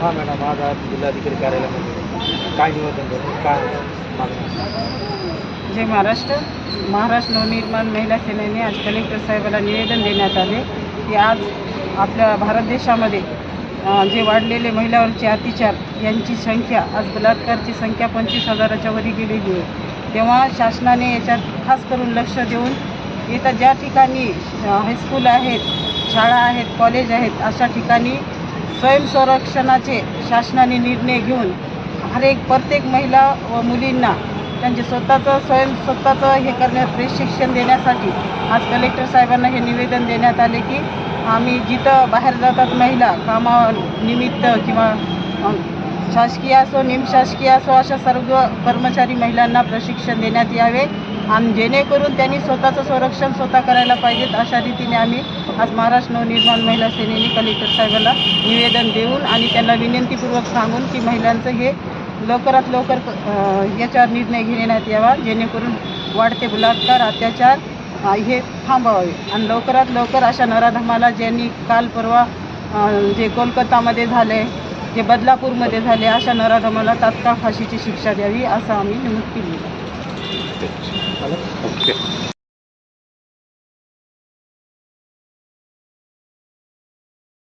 हां मॅडम आज आज जिल्हाधिकारी कार्यालयामध्ये काय निवेदन देतो? काय मागणी? जय महाराष्ट्र. महाराष्ट्र नवनिर्माण महिला सेनेने आज कलेक्टर साहेबाला निवेदन देण्यात आले की आज आपल्या भारत देशामध्ये जे वाढलेले महिलावरचे अतिचार यांची संख्या आज बलात्कारची संख्या पंचवीस हजाराच्या वरी गेलेली आहे. तेव्हा शासनाने याच्यात खास करून लक्ष देऊन इथं ज्या ठिकाणी हायस्कूल आहेत शाळा आहेत कॉलेज आहेत अशा ठिकाणी स्वयंसंरक्षणाचे शासनाने निर्णय घेऊन हर एक प्रत्येक महिला व मुलींना त्यांचे स्वतःचं स्वयं स्वतःचं हे करण्यात प्रशिक्षण देण्यासाठी आज कलेक्टर साहेबांना हे निवेदन देण्यात आले की आम्ही जिथं बाहेर जातात महिला कामानिमित्त किंवा शासकीय असो निमशासकीय असो अशा सर्व कर्मचारी महिलांना प्रशिक्षण देण्यात यावे. आणि जेणेकरून त्यांनी स्वतःचं संरक्षण स्वतः करायला पाहिजेत. अशा रीतीने आम्ही आज महाराष्ट्र नवनिर्माण महिला सेनेने कलेक्टर साहेबांना निवेदन देऊन आणि त्यांना विनंतीपूर्वक सांगून की महिलांचं हे लवकरात लवकर याच्यावर निर्णय घेण्यात यावा. जेणेकरून वाढते बलात्कार अत्याचार हे थांबवावे. आणि लवकरात लवकर अशा नराधमाला ज्यांनी काल परवा जे कोलकातामध्ये झाले जे बदलापूरमध्ये झाले अशा नराधमाला तात्काळ फाशीची शिक्षा द्यावी असं आम्ही नमूद केली 하나? 오케이.